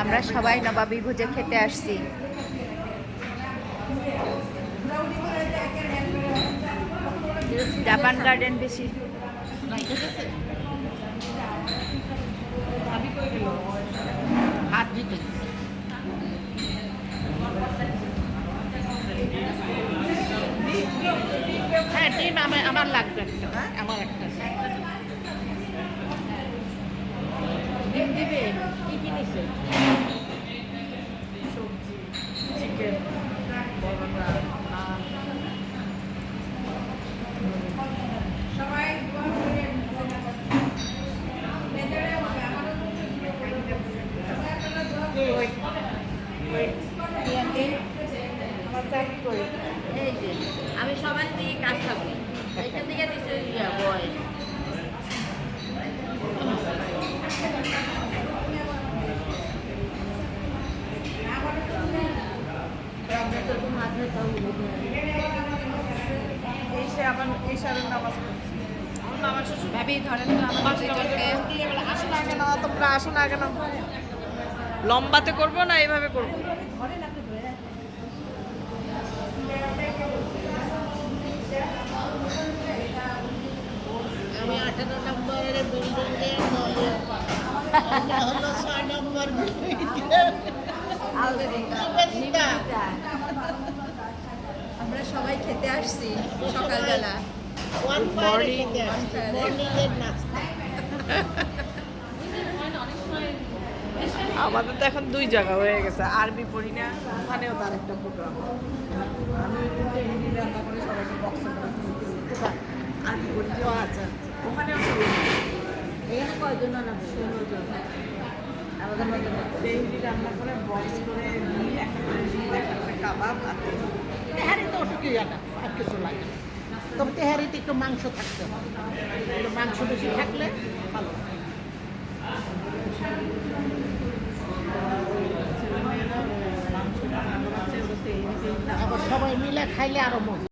আমরা সবাই নবাবী ভুজে খেতে আসছি। জাপান গার্ডেন বেশি। হ্যাঁ ডিম আমার লাগবে একটা। আমার একটা। এই যে আমি সবার থেকে কাজ খাব এখান থেকে দিচ্ছে বয়। ভাবি ধরেন আসো না কেন তোমরা আসো না কেন? লম্বাতে করব না এইভাবে করব। আমি আঠারো নম্বরের বিল্ডিংয়ে হলো ছয় নম্বর আমরা সবাই খেতে আসছি সকালবেলা। One Morning. মর্নিংয়ের নাস্তা। আমাদের তো এখন দুই জায়গা হয়ে গেছে, আরবি পড়ি না, ওখানেও তার একটা প্রোগ্রাম আমি রান্না বক্স আরবি ওখানেও রান্না করে বক্স করে একটা কাবাব তো কিছু লাগে। তবে তেহারিতে একটু মাংস থাকতে হবে। মাংস বেশি থাকলে ভালো সবাই মিলে খাইলে আরও মজা।